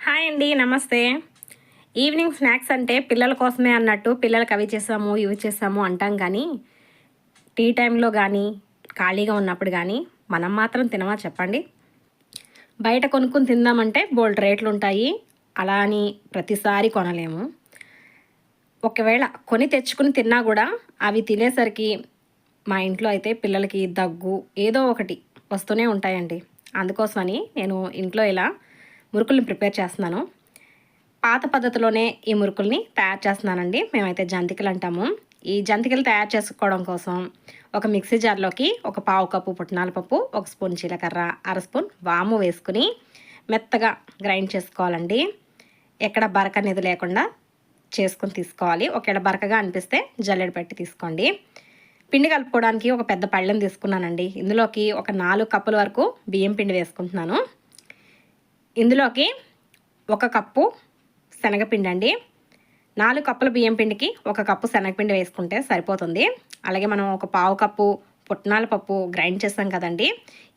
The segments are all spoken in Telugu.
హాయ్ అండి నమస్తే. ఈవినింగ్ స్నాక్స్ అంటే పిల్లల కోసమే అన్నట్టు పిల్లలకి అవి చేసాము ఇవి చేసాము అంటాం కానీ టీ టైంలో కానీ ఖాళీగా ఉన్నప్పుడు కానీ మనం మాత్రం తినమా చెప్పండి? బయట కొనుక్కుని తిందామంటే బోల్డ్ రేట్లు ఉంటాయి అలా అని ప్రతిసారి కొనలేము. ఒకవేళ కొని తెచ్చుకుని తిన్నా కూడా అవి తినేసరికి మా ఇంట్లో అయితే పిల్లలకి దగ్గు ఏదో ఒకటి వస్తూనే ఉంటాయండి. అందుకోసమని నేను ఇంట్లో ఇలా మురుకుల్ని ప్రిపేర్ చేస్తున్నాను. పాత పద్ధతిలోనే ఈ మురుకుల్ని తయారు చేస్తున్నానండి. మేమైతే జంతికలు అంటాము. ఈ జంతికలు తయారు చేసుకోవడం కోసం ఒక మిక్సీ జార్లోకి ఒక పావు కప్పు పుట్నాల పప్పు ఒక స్పూన్ జీలకర్ర అర స్పూన్ వాము వేసుకుని మెత్తగా గ్రైండ్ చేసుకోవాలండి. ఎక్కడ బరక అనేది లేకుండా చేసుకుని తీసుకోవాలి. ఒకవేళ బరకగా అనిపిస్తే జల్లెడ పెట్టి తీసుకోండి. పిండి కలుపుకోవడానికి ఒక పెద్ద పళ్ళెం తీసుకున్నానండి. ఇందులోకి ఒక నాలుగు కప్పుల వరకు బియ్యం పిండి వేసుకుంటున్నాను. ఇందులోకి ఒక కప్పు శనగపిండి అండి నాలుగు కప్పుల బియ్యం పిండికి ఒక కప్పు శనగపిండి వేసుకుంటే సరిపోతుంది. అలాగే మనం ఒక పావు కప్పు పుట్నాల పప్పు గ్రైండ్ చేస్తాం కదండి.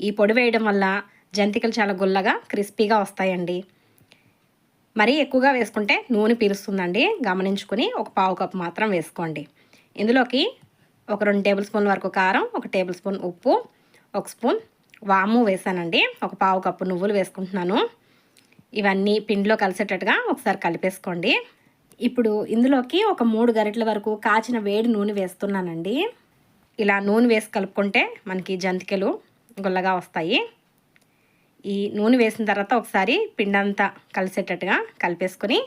ఈ పొడి వేయడం వల్ల జంతికలు చాలా గుల్లగా క్రిస్పీగా వస్తాయండి. మరీ ఎక్కువగా వేసుకుంటే నూనె పీలుస్తుందండి. గమనించుకుని ఒక పావు కప్పు మాత్రం వేసుకోండి. ఇందులోకి ఒక రెండు టేబుల్ స్పూన్ వరకు కారం ఒక టేబుల్ స్పూన్ ఉప్పు ఒక స్పూన్ వాము వేసానండి. ఒక పావు కప్పు నువ్వులు వేసుకుంటున్నాను. ఇవన్నీ పిండిలో కలిసేటట్టుగా ఒకసారి కలిపేసుకోండి. ఇప్పుడు ఇందులోకి ఒక మూడు గరిటల వరకు కాచిన వేడి నూనె వేస్తున్నానండి. ఇలా నూనె వేసి కలుపుకుంటే మనకి జంతికలు గుల్లగా వస్తాయి. ఈ నూనె వేసిన తర్వాత ఒకసారి పిండంతా కలిసేటట్టుగా కలిపేసుకొని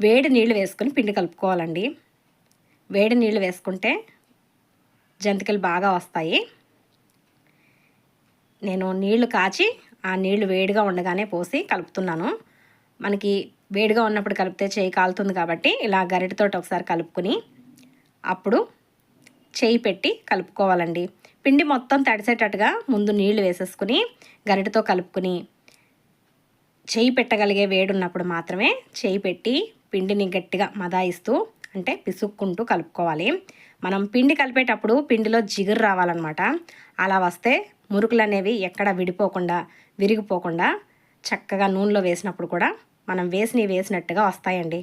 వేడి నీళ్ళు వేసుకొని పిండి కలుపుకోవాలండి. వేడి నీళ్ళు వేసుకుంటే జంతికలు బాగా వస్తాయి. నేను నీళ్ళు కాచి ఆ నీళ్ళు వేడిగా ఉండగానే పోసి కలుపుతున్నాను. మనకి వేడిగా ఉన్నప్పుడు కలిపితే చేయి కాలుతుంది కాబట్టి ఇలా గరిటతోటి ఒకసారి కలుపుకొని అప్పుడు చేయి పెట్టి కలుపుకోవాలండి. పిండి మొత్తం తడిసేటట్టుగా ముందు నీళ్ళు వేసేసుకుని గరిటతో కలుపుకుని చేయి పెట్టగలిగే వేడి ఉన్నప్పుడు మాత్రమే చేయి పెట్టి పిండిని గట్టిగా మదాయిస్తూ అంటే పిసుక్కుంటూ కలుపుకోవాలి. మనం పిండి కలిపేటప్పుడు పిండిలో జిగురు రావాలన్నమాట. అలా వస్తే మురుకులు అనేవి ఎక్కడ విడిపోకుండా విరిగిపోకుండా చక్కగా నూనెలో వేసినప్పుడు కూడా మనం వేసినవి వేసినట్టుగా వస్తాయండి.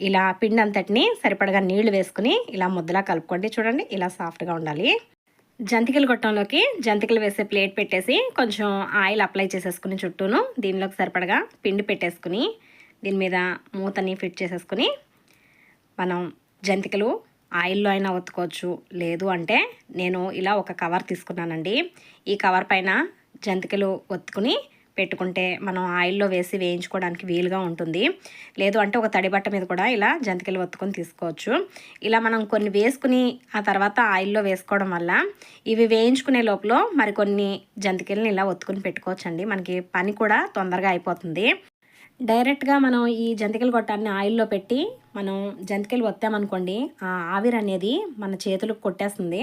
ఇలా పిండి అంతటిని సరిపడగా నీళ్ళు వేసుకుని ఇలా ముద్దలా కలుపుకోండి. చూడండి ఇలా సాఫ్ట్గా ఉండాలి. జంతికలు గొట్టంలోకి జంతికలు వేసే ప్లేట్ పెట్టేసి కొంచెం ఆయిల్ అప్లై చేసేసుకుని చుట్టూను దీనిలోకి సరిపడగా పిండి పెట్టేసుకుని దీని మీద మూతని ఫిట్ చేసేసుకుని మనం జంతికలు ఆయిల్లో అయినా ఒత్తుకోవచ్చు. లేదు అంటే నేను ఇలా ఒక కవర్ తీసుకున్నానండి. ఈ కవర్ పైన జంతికలు ఒత్తుకుని పెట్టుకుంటే మనం ఆయిల్లో వేసి వేయించుకోవడానికి వీలుగా ఉంటుంది. లేదు అంటే ఒక తడి బట్ట మీద కూడా ఇలా జంతికలు ఒత్తుకొని తీసుకోవచ్చు. ఇలా మనం కొన్ని వేసుకుని ఆ తర్వాత ఆయిల్లో వేసుకోవడం వల్ల ఇవి వేయించుకునే లోపల మరికొన్ని జంతికలను ఇలా ఒత్తుకుని పెట్టుకోవచ్చండి. మనకి పని కూడా తొందరగా అయిపోతుంది. డైరెక్ట్గా మనం ఈ జంతికలు గొట్టాన్ని ఆయిల్లో పెట్టి మనం జంతికలు వత్తామనుకోండి ఆ ఆవిరి అనేది మన చేతులకు కొట్టేస్తుంది.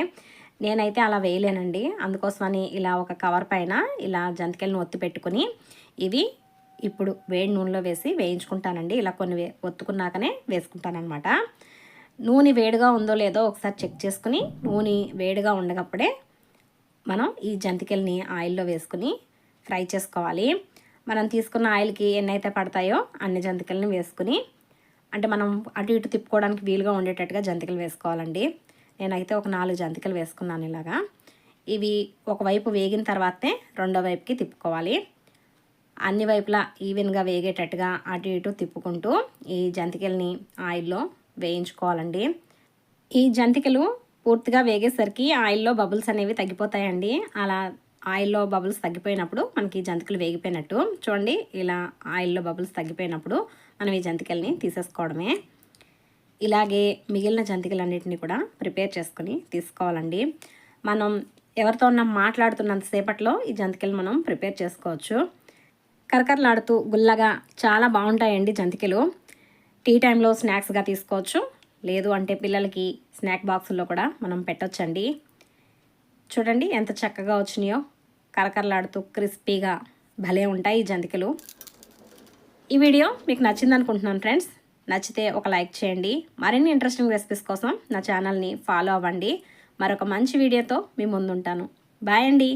నేనైతే అలా వేయలేనండి. అందుకోసమని ఇలా ఒక కవర్ పైన ఇలా జంతికలను ఒత్తి పెట్టుకుని ఇవి ఇప్పుడు వేడి నూనెలో వేసి వేయించుకుంటానండి. ఇలా కొన్ని వే ఒత్తుకున్నాకనే వేసుకుంటానమాట నూనె వేడిగా ఉందో లేదో ఒకసారి చెక్ చేసుకుని నూనె వేడిగా ఉండగప్పుడే మనం ఈ జంతికల్ని ఆయిల్లో వేసుకుని ఫ్రై చేసుకోవాలి. మనం తీసుకున్న ఆయిల్కి ఎన్నైతే పడతాయో అన్ని జంతికల్ని వేసుకుని అంటే మనం అటు ఇటు తిప్పుకోవడానికి వీలుగా ఉండేటట్టుగా జంతికలు వేసుకోవాలండి. నేనైతే ఒక నాలుగు జంతికలు వేసుకున్నాను ఇలాగా. ఇవి ఒకవైపు వేగిన తర్వాతనే రెండో వైపుకి తిప్పుకోవాలి. అన్ని వైపులా ఈవెన్గా వేగేటట్టుగా అటు ఇటు తిప్పుకుంటూ ఈ జంతికల్ని ఆయిల్లో వేయించుకోవాలండి. ఈ జంతికలు పూర్తిగా వేగేసరికి ఆయిల్లో బబుల్స్ అనేవి తగ్గిపోతాయండి. అలా ఆయిల్లో బబుల్స్ తగ్గిపోయినప్పుడు మనకి జంతికలు వేగిపోయినట్టు. చూడండి ఇలా ఆయిల్లో బబుల్స్ తగ్గిపోయినప్పుడు మనం ఈ జంతికల్ని తీసేసుకోవడమే. ఇలాగే మిగిలిన జంతికలన్నింటినీ కూడా ప్రిపేర్ చేసుకొని తీసుకోవాలండి. మనం ఎవరితో ఉన్న మాట్లాడుతున్నంతసేపట్లో ఈ జంతికలు మనం ప్రిపేర్ చేసుకోవచ్చు. కరకరలాడుతూ గుల్లగా చాలా బాగుంటాయండి జంతికలు. టీ టైంలో స్నాక్స్గా తీసుకోవచ్చు. లేదు అంటే పిల్లలకి స్నాక్ బాక్సుల్లో కూడా మనం పెట్టొచ్చండి. చూడండి ఎంత చక్కగా వచ్చినాయో. కరకరలాడుతూ క్రిస్పీగా భలే ఉంటాయి ఈ జంతికలు. ఈ వీడియో మీకు నచ్చింది అనుకుంటున్నాను ఫ్రెండ్స్. నచ్చితే ఒక లైక్ చేయండి. మరిన్ని ఇంట్రెస్టింగ్ రెసిపీస్ కోసం నా ఛానల్ని ఫాలో అవ్వండి. మరొక మంచి వీడియోతో మీ ముందుంటాను. బాయ్ అండి.